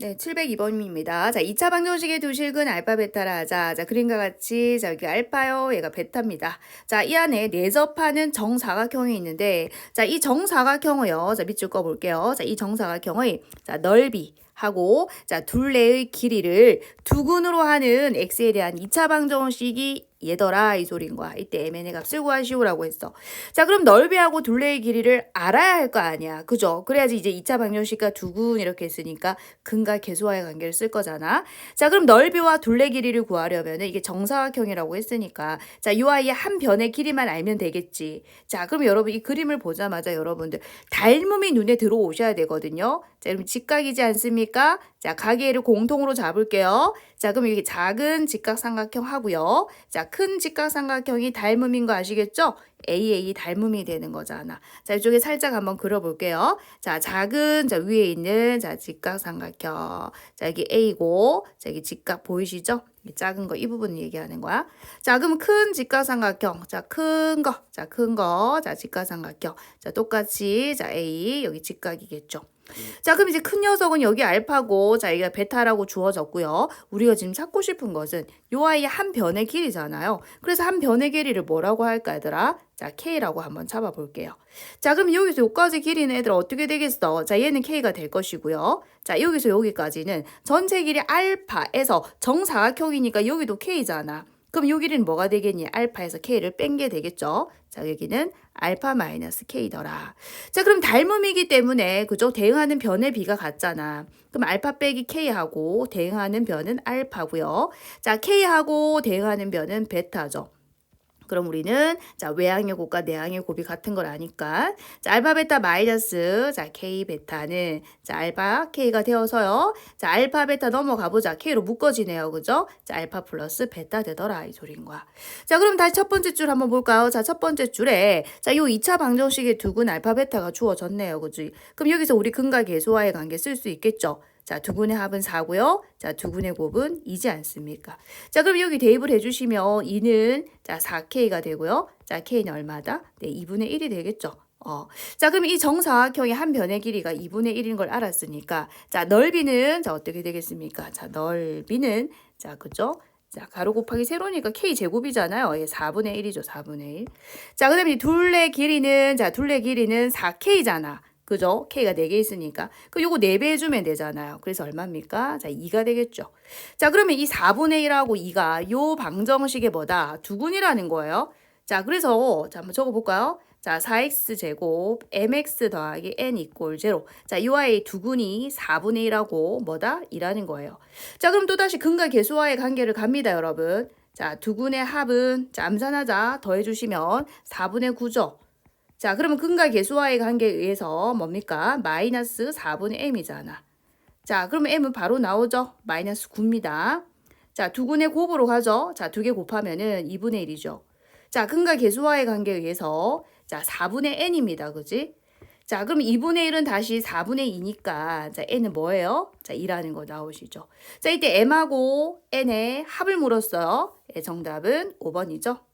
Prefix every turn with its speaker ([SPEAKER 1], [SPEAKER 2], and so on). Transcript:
[SPEAKER 1] 네, 702번입니다. 자, 2차 방정식의 두 실근 알파 베타라 하자. 자, 그림과 같이 자, 여기 알파요. 얘가 베타입니다. 자, 이 안에 내접하는 정사각형이 있는데 자, 이 정사각형을요. 자, 밑줄 거 볼게요. 자, 이 정사각형의 자, 넓이 하고 자, 둘레의 길이를 두근으로 하는 x에 대한 2차 방정식이 얘더라 이 소린 거야. 이때 mn의 값을 구하시오라고 했어. 자, 그럼 넓이하고 둘레의 길이를 알아야 할 거 아니야. 그죠? 그래야지 이제 2차 방정식과 두근 이렇게 했으니까 근과 계수와의 관계를 쓸 거잖아. 자, 그럼 넓이와 둘레 길이를 구하려면 이게 정사각형이라고 했으니까 자, 이 아이의 한 변의 길이만 알면 되겠지. 자, 그럼 여러분 이 그림을 보자마자 여러분들 닮음이 눈에 들어오셔야 되거든요. 자, 그럼 직각이지 않습니까? 자, 가계를 공통으로 잡을게요. 자, 그럼 이게 작은 직각삼각형 하고요. 자, 큰 직각삼각형이 닮음인 거 아시겠죠? AA 닮음이 되는 거잖아. 자, 이쪽에 살짝 한번 그려볼게요. 자, 작은 자 위에 있는 자 직각삼각형. 자, 여기 A고, 자 여기 직각 보이시죠? 이 작은 거 이 부분 얘기하는 거야. 자, 그럼 큰 직각삼각형. 자, 큰 거. 자, 큰 거. 자, 직각삼각형. 자, 똑같이 자 A 여기 직각이겠죠. 자, 그럼 이제 큰 녀석은 여기 알파고, 자, 여기가 베타라고 주어졌고요. 우리가 지금 찾고 싶은 것은 요 아이의 한 변의 길이잖아요. 그래서 한 변의 길이를 뭐라고 할까, 얘들아? 자, K라고 한번 잡아볼게요. 자, 그럼 여기서 여기까지 길이는 애들 어떻게 되겠어? 자, 얘는 K가 될 것이고요. 자, 여기서 여기까지는 전체 길이 알파에서 정사각형이니까 여기도 K잖아. 그럼 요 길이는 뭐가 되겠니? 알파에서 K를 뺀 게 되겠죠? 자, 여기는 알파 마이너스 K더라. 자, 그럼 닮음이기 때문에, 그죠? 대응하는 변의 비가 같잖아. 그럼 알파 빼기 K하고 대응하는 변은 알파고요. 자, K하고 대응하는 변은 베타죠. 그럼 우리는 자 외항의 곱과 내항의 곱이 같은 걸 아니까 자 알파 베타 마이너스 자 k 베타는 자 알파 k가 되어서요. 자 알파 베타 넘어가 보자. K로 묶어지네요. 그죠? 자 알파 플러스 베타 되더라 이 소리인 거야 자 그럼 다시 첫 번째 줄 한번 볼까요? 자 첫 번째 줄에 자요 2차 방정식의 두근 알파 베타가 주어졌네요. 그지? 그럼 여기서 우리 근과 계수와의 관계 쓸 수 있겠죠 자, 두 분의 합은 4고요. 자, 두 분의 곱은 2지 않습니까? 자, 그럼 여기 대입을 해주시면 2는 자 4K가 되고요. 자, K는 얼마다? 네, 2분의 1이 되겠죠. 어. 자, 그럼 이 정사각형의 한 변의 길이가 2분의 1인 걸 알았으니까 자, 넓이는 자, 어떻게 되겠습니까? 자, 넓이는 자, 그죠? 자, 가로 곱하기 세로니까 K 제곱이잖아요. 예, 4분의 1이죠. 4분의 1. 자, 그 다음에 이 둘레 길이는 자, 둘레 길이는 4K잖아. 그죠? K가 4개 있으니까. 그 요거 4배 해주면 되잖아요. 그래서 얼마입니까? 자, 2가 되겠죠. 자, 그러면 이 4분의 1하고 2가 요 방정식의 뭐다? 두근이라는 거예요. 자, 그래서 자, 한번 적어볼까요? 자, 4x 제곱 mx 더하기 n 이꼴 0. 자, 요 아이의 두근이 4분의 1하고 뭐다? 2라는 거예요. 자, 그럼 또다시 근과 계수와의 관계를 갑니다, 여러분. 자, 두근의 합은 자, 암산하자 더해주시면 4분의 9죠. 자, 그러면 근과 계수와의 관계에 의해서 뭡니까? 마이너스 4분의 m이잖아. 자, 그러면 m은 바로 나오죠? 마이너스 9입니다. 자, 두 군의 곱으로 가죠? 자, 두 개 곱하면은 2분의 1이죠. 자, 근과 계수와의 관계에 의해서 자, 4분의 n입니다. 그지? 자, 그럼 2분의 1은 다시 4분의 2니까 자, n은 뭐예요? 자, 2라는 거 나오시죠. 자, 이때 m하고 n의 합을 물었어요. 예, 정답은 5번이죠.